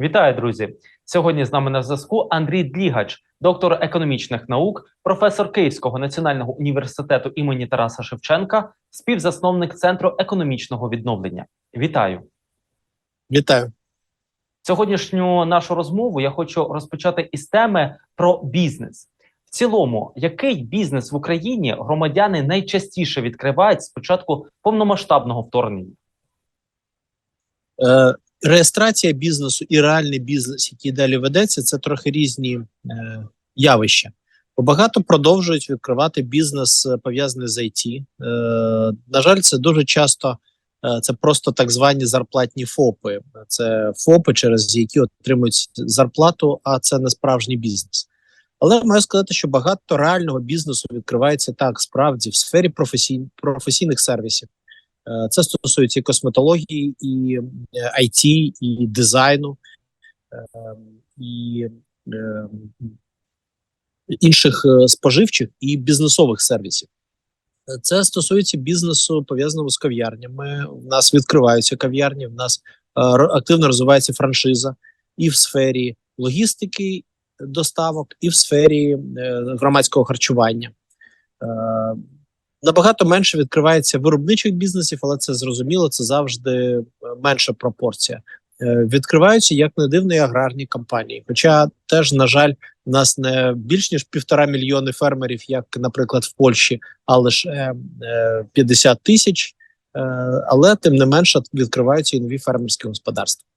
Вітаю, друзі! Сьогодні з нами на зв'язку Андрій Длігач, доктор економічних наук, професор Київського національного університету імені Тараса Шевченка, співзасновник Центру економічного відновлення. Вітаю! Вітаю. Сьогоднішню нашу розмову я хочу розпочати із теми про бізнес. В цілому, який бізнес в Україні громадяни найчастіше відкривають з початку повномасштабного вторгнення? Е, реєстрація бізнесу і реальний бізнес, який далі ведеться, це трохи різні е, явища. Бо багато продовжують відкривати бізнес е, пов'язаний з IT. Е, на жаль, це дуже часто е, це просто так звані зарплатні ФОПи. Це ФОПи, через які отримують зарплату, а це не справжній бізнес. Але маю сказати, що багато реального бізнесу відкривається так справді в сфері професій, професійних сервісів. Е, Це стосується і косметології, і е, IT, і дизайну, е, і е, інших е, споживчих і бізнесових сервісів. Е, Це стосується бізнесу пов'язаного з кав'ярнями. У нас відкриваються кав'ярні, в нас е, активно розвивається франшиза і в сфері логістики доставок, і в сфері е, громадського харчування. Набагато менше відкривається виробничих бізнесів, але це зрозуміло, це завжди е, менша пропорція. Е, Відкриваються як не дивно і аграрні компанії. Хоча теж, на жаль, в нас не більш ніж півтора мільйони фермерів, як, наприклад, в Польщі, а лише е, 50 тисяч. Е, Але тим не менше відкриваються і нові фермерські господарства.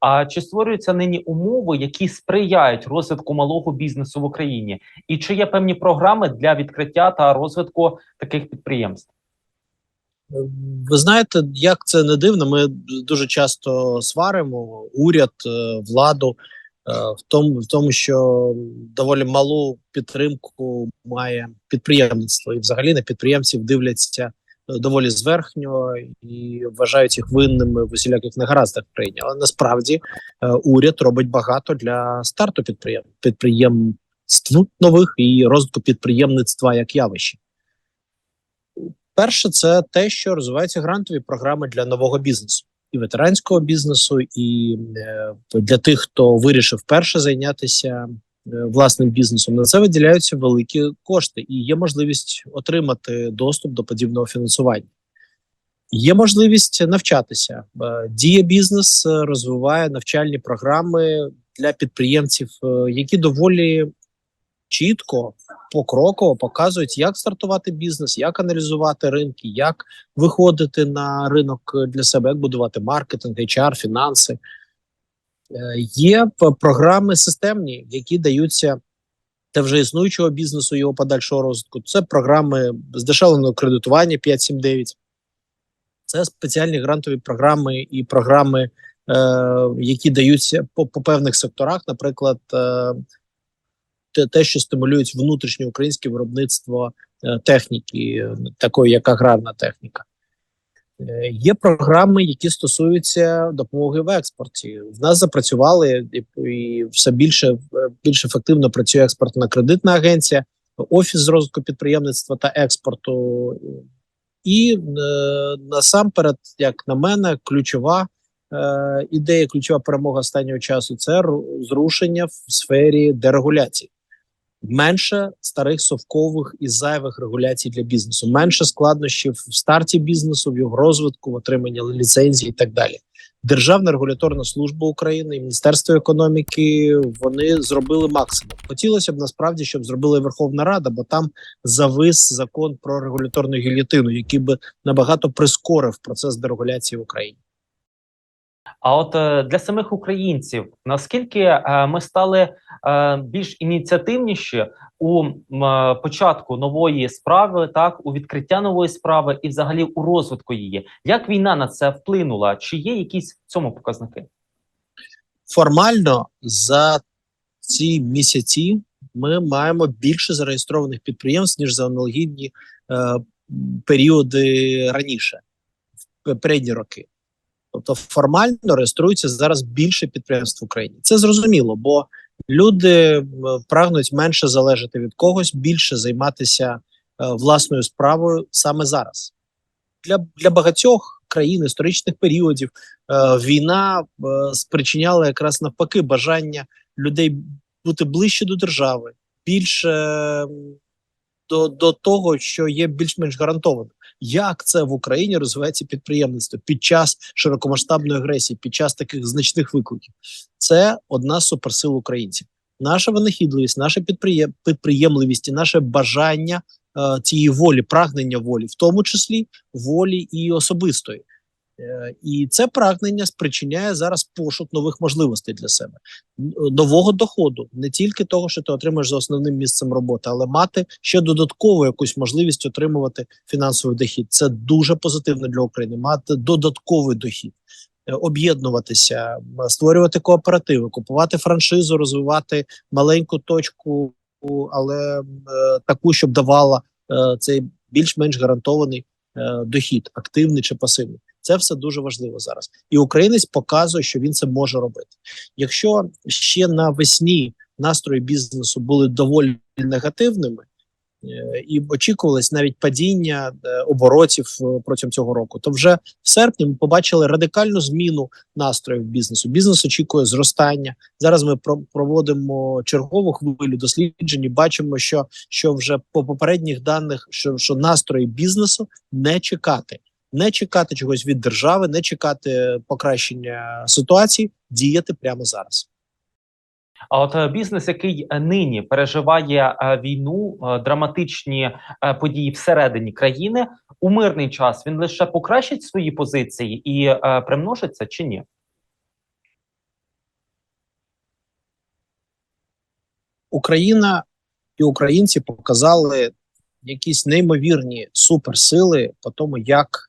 А чи створюються нині умови, які сприяють розвитку малого бізнесу в Україні? І чи є певні програми для відкриття та розвитку таких підприємств? Ви знаєте, як це не дивно, ми дуже часто сваримо уряд, е, владу е, в тому, в тому, що доволі малу підтримку має підприємництво, і взагалі на підприємців дивляться доволі зверхньо і вважають їх винними в усіляких негараздах в країні. Але насправді е, уряд робить багато для старту підприєм підприємств нових і розвитку підприємництва як явище. Перше, це те, що розвиваються грантові програми для нового бізнесу і ветеранського бізнесу, і е, для тих, хто вирішив перше зайнятися власним бізнесом. На це виділяються великі кошти, і є можливість отримати доступ до подібного фінансування. Є можливість навчатися. Е, Дія бізнес е, розвиває навчальні програми для підприємців, е, які доволі чітко покроково показують, як стартувати бізнес, як аналізувати ринки, як виходити на ринок для себе, як будувати маркетинг, HR, фінанси. Е, Є програми системні, які даються для вже існуючого бізнесу його подальшого розвитку. Це програми здешевленого кредитування 5.7.9. Це спеціальні грантові програми і програми, е, які даються по, по певних секторах, наприклад. Е, те, що стимулюють внутрішнє українське виробництво е, техніки, такої як аграрна техніка. Е, Є програми, які стосуються допомоги в експорті. В нас запрацювали і, все більше е, більш ефективно працює експортна кредитна агенція, офіс з розвитку підприємництва та експорту. І е, насамперед, як на мене, ключова е, ідея, ключова перемога останнього часу це ру- зрушення в сфері дерегуляції. Менше старих совкових і зайвих регуляцій для бізнесу, менше складнощів в старті бізнесу, в його розвитку, в отриманні ліцензій і так далі. Державна регуляторна служба України і Міністерство економіки вони зробили максимум. Хотілося б насправді, щоб зробила Верховна Рада, бо там завис закон про регуляторну гільотину, який би набагато прискорив процес дерегуляції в Україні. А от е, для самих українців наскільки е, ми стали е, більш ініціативніші у початку нової справи, так у відкриття нової справи і взагалі у розвитку її? Як війна на це вплинула? Чи є якісь в цьому показники? формально за ці місяці ми маємо більше зареєстрованих підприємств ніж за аналогічні е, періоди раніше, в попередні роки. Тобто формально реєструється зараз більше підприємств в Україні. Це зрозуміло, бо люди е, прагнуть менше залежати від когось, більше займатися е, власною справою саме зараз. Для, для багатьох країн, історичних періодів. Е, війна спричиняла якраз навпаки бажання людей бути ближче до держави, більше до, до того, що є більш-менш гарантовано. Як це в Україні розвивається підприємництво під час широкомасштабної агресії, під час таких значних викликів? Це одна з суперсил українців. Наша винахідливість, наша підприєм... підприємливість і наше бажання е, цієї волі, прагнення волі, в тому числі волі і особистої. Е, І це прагнення спричиняє зараз пошук нових можливостей для себе, нового доходу, не тільки того, що ти отримаєш за основним місцем роботи, але мати ще додаткову якусь можливість отримувати фінансовий дохід. Це дуже позитивно для України. Мати додатковий дохід, е, об'єднуватися, створювати кооперативи, купувати франшизу, розвивати маленьку точку, але е, таку, щоб давала е, цей більш-менш гарантований е, дохід, активний чи пасивний. Це все дуже важливо зараз. І українець показує, що він це може робити. Якщо ще навесні настрої бізнесу були доволі негативними, е, і очікувалось навіть падіння е, оборотів е, протягом цього року, то вже в серпні ми побачили радикальну зміну настроїв бізнесу. Бізнес очікує зростання. Зараз ми про- проводимо чергову хвилю досліджень. і Бачимо, що, що вже по попередніх даних, що, що настрої бізнесу не чекати не чекати чогось від держави, не чекати покращення ситуації, діяти прямо зараз. А от е, бізнес, який е, нині переживає е, війну, драматичні події всередині країни, у мирний час він лише покращить свої позиції і примножиться чи ні? Україна і українці показали якісь неймовірні суперсили по тому, як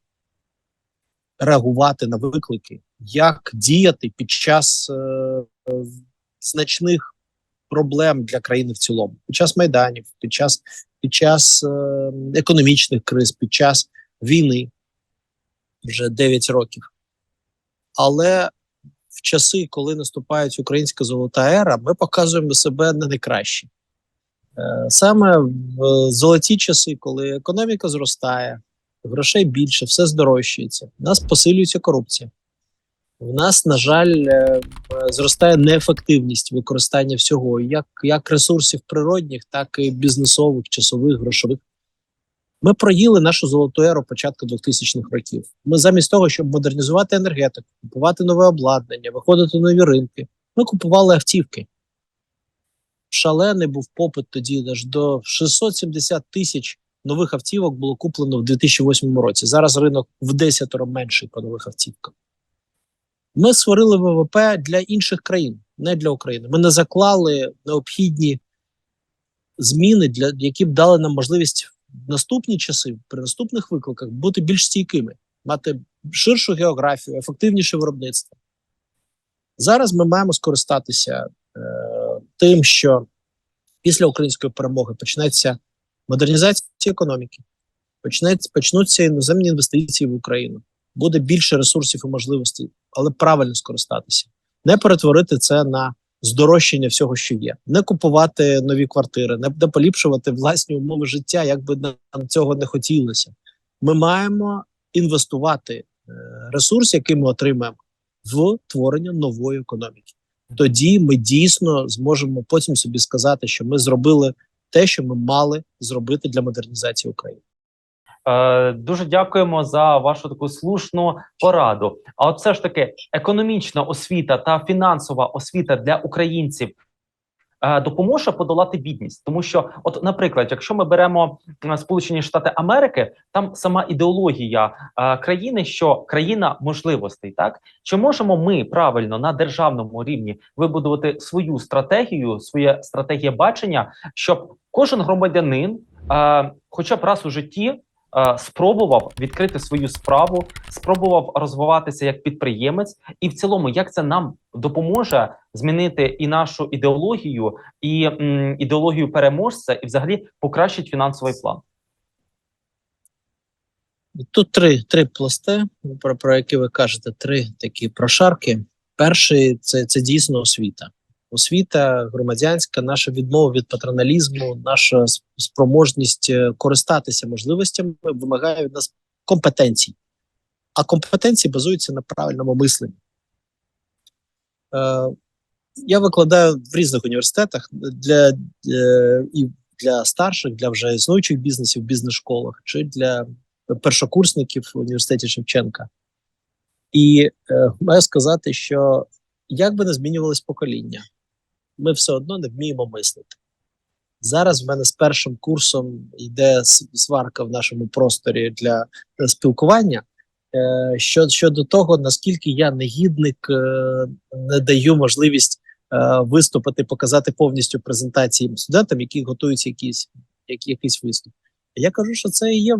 реагувати на виклики, як діяти під час е, е, значних проблем для країни в цілому, під час майданів, під час під час е, економічних криз, під час війни вже 9 років. Але в часи, коли наступає українська золота ера, ми показуємо себе не найкраще. Е, Саме в золоті часи, коли економіка зростає, грошей більше, все здорожчується, в нас посилюється корупція. В нас, на жаль, е, зростає неефективність використання всього, як, як ресурсів природних, так і бізнесових, часових, грошових. Ми проїли нашу золоту еру початку 2000-х років. Ми замість того, щоб модернізувати енергетику, купувати нове обладнання, виходити на нові ринки, ми купували автівки. Шалений був попит тоді аж до 670 тисяч нових автівок було куплено в 2008 році. Зараз ринок в 10 менший по нових автівках. Ми створили ВВП для інших країн, не для України. Ми не заклали необхідні зміни, для які б дали нам можливість в наступні часи, при наступних викликах, бути більш стійкими, мати ширшу географію, ефективніше виробництво. Зараз ми маємо скористатися е, тим, що після української перемоги почнеться модернізація економіки, почнеться, почнуться іноземні інвестиції в Україну, буде більше ресурсів і можливостей, але правильно скористатися, не перетворити це на здорожчання всього, що є, не купувати нові квартири, не, поліпшувати власні умови життя, як би нам цього не хотілося. Ми маємо інвестувати е, ресурс, який ми отримаємо, в творення нової економіки. Тоді ми дійсно зможемо потім собі сказати, що ми зробили те, що ми мали зробити для модернізації України. Е, дуже дякуємо за вашу таку слушну пораду. А от все ж таки, економічна освіта та фінансова освіта для українців допоможе подолати бідність, тому що, от, наприклад, якщо ми беремо е, Сполучені Штати Америки, там сама ідеологія е, країни, що країна можливостей, так чи можемо ми правильно на державному рівні вибудувати свою стратегію, своє стратегія бачення, щоб кожен громадянин, е, хоча б раз у житті. Е, Спробував відкрити свою справу, спробував розвиватися як підприємець, і в цілому, як це нам допоможе змінити і нашу ідеологію, і м, ідеологію переможця, і взагалі покращить фінансовий план. Тут три, три пласти, про, про які ви кажете, три такі прошарки. Перший це, це дійсно освіта. Освіта громадянська, наша відмова від патроналізму, наша спроможність е, користатися можливостями вимагає від нас компетенцій. а компетенції базуються на правильному мисленні. Е, я викладаю в різних університетах для, е, і для старших, для вже існуючих бізнесів, бізнес-школах, чи для першокурсників в університеті Шевченка. І е, маю сказати, що як би не змінювалось покоління, ми все одно не вміємо мислити. Зараз в мене з першим курсом йде сварка в нашому просторі для спілкування. Е, що, щодо того, наскільки я негідник, е, не даю можливість е, виступити, показати повністю презентації студентам, які готуються якісь, які, якийсь виступ. Я кажу, що це є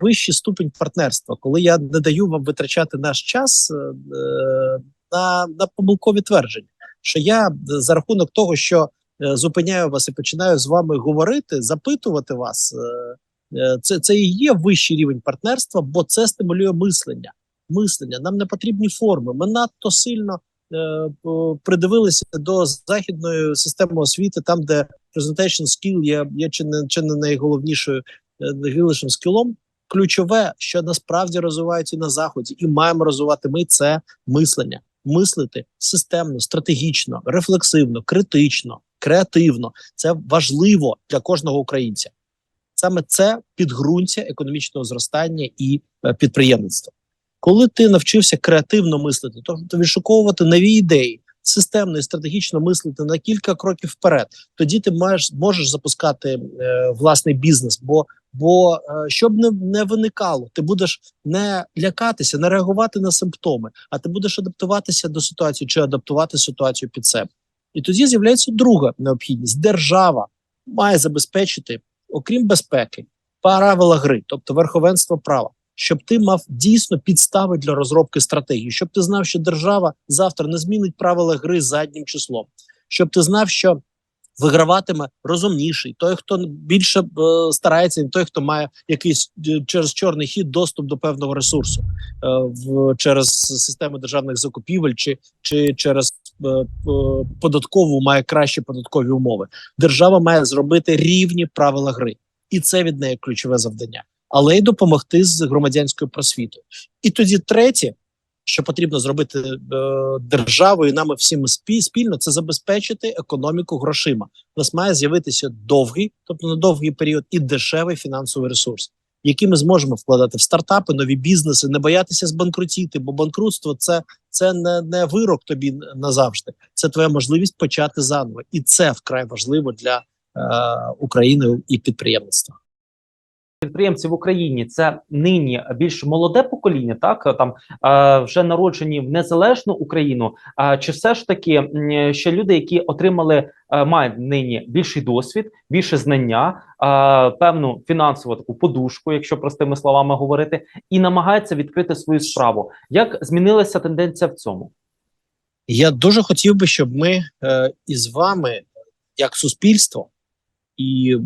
вищий ступень партнерства, коли я не даю вам витрачати наш час на, на помилкові твердження. Що я е, за рахунок того, що е, зупиняю вас і починаю з вами говорити, запитувати вас. е, Це, це і є вищий рівень партнерства, бо це стимулює мислення. Мислення. Нам не потрібні форми. Ми надто сильно е, придивилися до західної системи освіти, там, де presentation skill є, є чи не чи не найголовнішою найголовнішим скілом. Ключове, що насправді розвивають і на заході, і маємо розвивати ми це мислення, мислити системно, стратегічно, рефлексивно, критично, креативно. Це важливо для кожного українця. Саме це підґрунтя економічного зростання і е, підприємництва. Коли ти навчився креативно мислити, то, то відшуковувати нові ідеї, системно і стратегічно мислити на кілька кроків вперед, тоді ти маєш можеш запускати е, власний бізнес. Бо бо е, щоб не, не виникало, ти будеш не лякатися, не реагувати на симптоми, а ти будеш адаптуватися до ситуації чи адаптувати ситуацію під себе. І тоді з'являється друга необхідність: держава має забезпечити, окрім безпеки, правила гри, тобто верховенство права, щоб ти мав дійсно підстави для розробки стратегії, щоб ти знав, що держава завтра не змінить правила гри заднім числом, щоб ти знав, що виграватиме розумніший, той, хто більше е, старається, той, хто має якийсь е, через чорний хід доступ до певного ресурсу е, в через систему державних закупівель, чи, чи через е, е, податкову має кращі податкові умови. Держава має зробити рівні правила гри, і це від неї ключове завдання, але й допомогти з громадянською просвітою. І тоді третє, що потрібно зробити е, державою, нами всіми спі- спільно, це забезпечити економіку грошима. У нас має з'явитися довгий, тобто на довгий період, і дешевий фінансовий ресурс, який ми зможемо вкладати в стартапи, нові бізнеси, не боятися збанкрутіти, бо банкрутство це, це не, не вирок тобі назавжди, це твоя можливість почати заново, і це вкрай важливо для е, України і підприємництва. Підприємці в Україні це нині більш молоде покоління, так там е, вже народжені в незалежну Україну. А чи все ж таки ще люди, які отримали е, мають нині більший досвід, більше знання, е, певну фінансову таку подушку, якщо простими словами говорити, і намагаються відкрити свою справу? Як змінилася тенденція в цьому? Я дуже хотів би, щоб ми із вами, як суспільство, і е,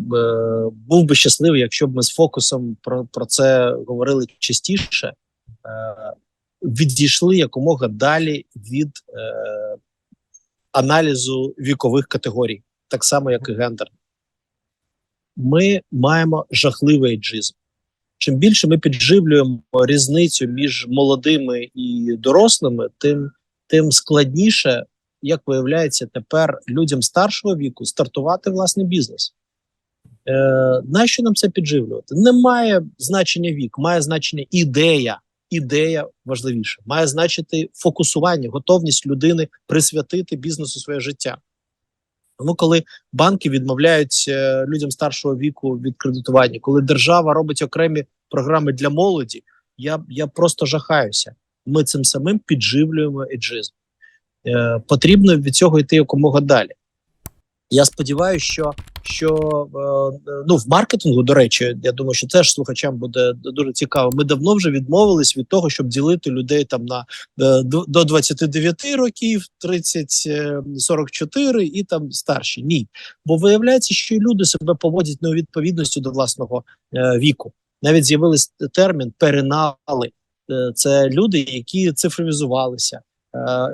був би щасливий, якщо б ми з фокусом про, про це говорили частіше, е, відійшли якомога далі від е, аналізу вікових категорій, так само як і гендер. Ми маємо жахливий еджизм. Чим більше ми підживлюємо різницю між молодими і дорослими, тим тим складніше, як виявляється, тепер людям старшого віку стартувати власний бізнес. Е, Нащо нам це підживлювати? Немає значення вік, має значення ідея. Ідея важливіша, має значити фокусування, готовність людини присвятити бізнесу своє життя. Тому, коли банки відмовляють е, людям старшого віку від кредитування, коли держава робить окремі програми для молоді, я, я просто жахаюся ми цим самим підживлюємо еджизм. Е, потрібно від цього йти якомога далі. Я сподіваюся, що що е, ну в маркетингу, до речі, я думаю, що теж слухачам буде дуже цікаво. Ми давно вже відмовились від того, щоб ділити людей там на е, до 29 років, 30, е, 44 і там старші. Ні, бо виявляється, що люди себе поводять невідповідністю до власного віку. Навіть з'явився термін перенали. Це люди, які цифровізувалися.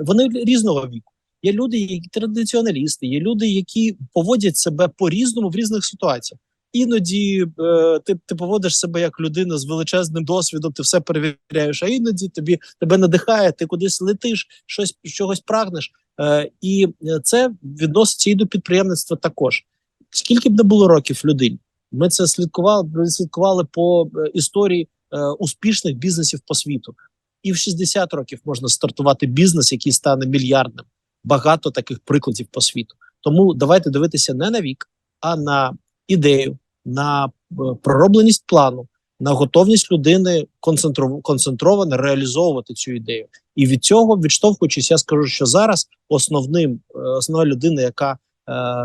Вони різного віку. Є люди, які традиціоналісти, є люди, які поводять себе по-різному в різних ситуаціях. Іноді е, ти, ти поводиш себе як людина з величезним досвідом, ти все перевіряєш, а іноді тобі тебе надихає, ти кудись летиш, щось чогось прагнеш. Е, і це відноситься і до підприємництва також. Скільки б не було років людині, ми це слідкували, слідкували по е, історії е, успішних бізнесів по світу. І в 60 років можна стартувати бізнес, який стане мільярдним. Багато таких прикладів по світу. Тому давайте дивитися не на вік, а на ідею, на е, проробленість плану, на готовність людини концентров- концентровано реалізовувати цю ідею. І від цього, відштовхуючись, я скажу, що зараз основним е, основна людина, яка е,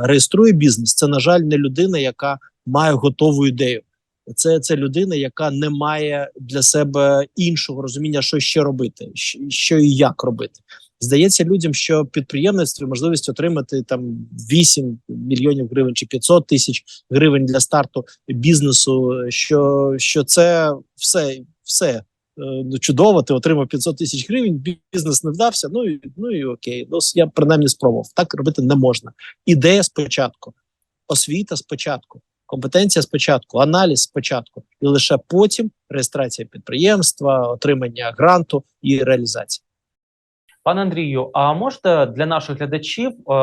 реєструє бізнес, це на жаль, не людина, яка має готову ідею. Це, це людина, яка не має для себе іншого розуміння, що ще робити, що і як робити. Здається людям, що підприємництво можливість отримати там 8 мільйонів гривень чи 500 тисяч гривень для старту бізнесу. Що, що це все, все е, ну, чудово. Ти отримав 500 тисяч гривень, бізнес не вдався. Ну і ну і окей, ну я принаймні спробував. Так робити не можна. Ідея спочатку, освіта спочатку, компетенція спочатку, аналіз спочатку, і лише потім реєстрація підприємства, отримання гранту і реалізація. Пане Андрію, а можете для наших глядачів е,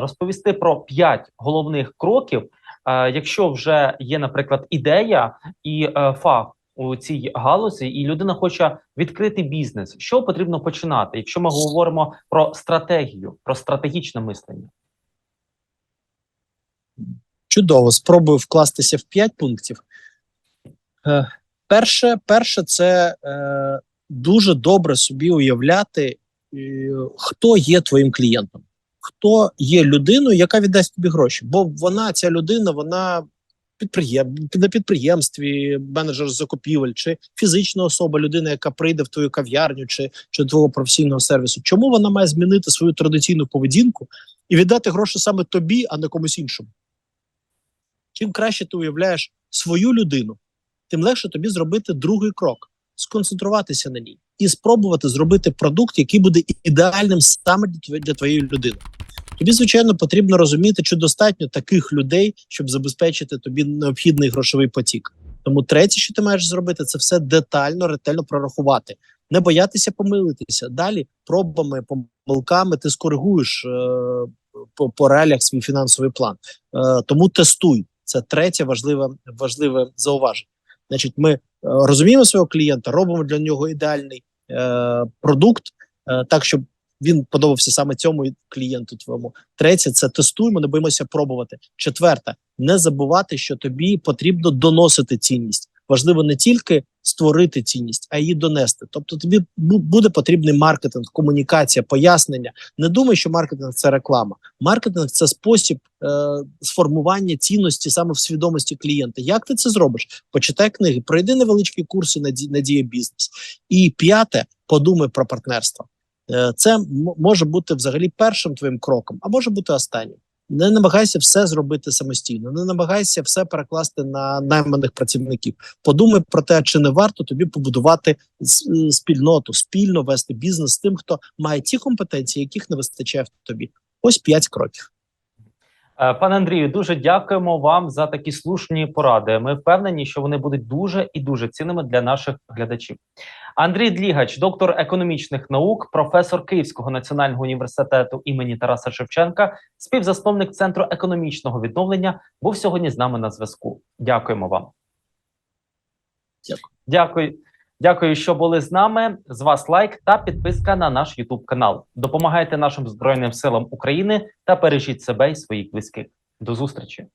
розповісти про п'ять головних кроків, е, якщо вже є, наприклад, ідея і е, фах у цій галузі, і людина хоче відкрити бізнес, що потрібно починати, якщо ми говоримо про стратегію, про стратегічне мислення? Чудово, спробую вкластися в п'ять пунктів. Перше, перше, це е, дуже добре собі уявляти, хто є твоїм клієнтом, хто є людиною, яка віддасть тобі гроші. Бо вона, ця людина, вона підприєм, на підприємстві, менеджер закупівель, чи фізична особа, людина, яка прийде в твою кав'ярню чи, чи твого професійного сервісу. Чому вона має змінити свою традиційну поведінку і віддати гроші саме тобі, а не комусь іншому? Чим краще ти уявляєш свою людину, тим легше тобі зробити другий крок, сконцентруватися на ній і спробувати зробити продукт, який буде ідеальним саме для твоєї, людини. Тобі, звичайно, потрібно розуміти, чи достатньо таких людей, щоб забезпечити тобі необхідний грошовий потік. Тому третє, що ти маєш зробити, це все детально, ретельно прорахувати, не боятися помилитися. Далі пробами, помилками ти скоригуєш е, по, по реаліях свій фінансовий план. Е, тому тестуй. Це третє важливе, важливе зауваження. Значить, ми е, розуміємо свого клієнта, робимо для нього ідеальний продукт, е, так щоб він подобався саме цьому клієнту. Твоєму третє це тестуємо, не боїмося пробувати. Четверте, не забувати, що тобі потрібно доносити цінність. Важливо не тільки створити цінність, а її донести. Тобто, тобі буде потрібний маркетинг, комунікація, пояснення. Не думай, що маркетинг це реклама. Маркетинг це спосіб е, сформування цінності саме в свідомості клієнта. Як ти це зробиш? Почитай книги, пройди невеличкі курси на, на бізнес. І п'яте, подумай про партнерство. Е, це може бути взагалі першим твоїм кроком, а може бути останнім. Не намагайся все зробити самостійно, не намагайся все перекласти на найманих працівників. Подумай про те, чи не варто тобі побудувати е, спільноту, спільно вести бізнес з тим, хто має ті компетенції, яких не вистачає в тобі. Ось п'ять кроків. Е, Пане Андрію, дуже дякуємо вам за такі слушні поради. Ми впевнені, що вони будуть дуже і дуже цінними для наших глядачів. Андрій Длігач, доктор економічних наук, професор Київського національного університету імені Тараса Шевченка, співзасновник центру економічного відновлення, був сьогодні з нами на зв'язку. Дякуємо вам. Дякую. Дякую. Дякую, що були з нами. З вас лайк та підписка на наш Ютуб канал. Допомагайте нашим збройним силам України та бережіть себе і своїх близьких. До зустрічі.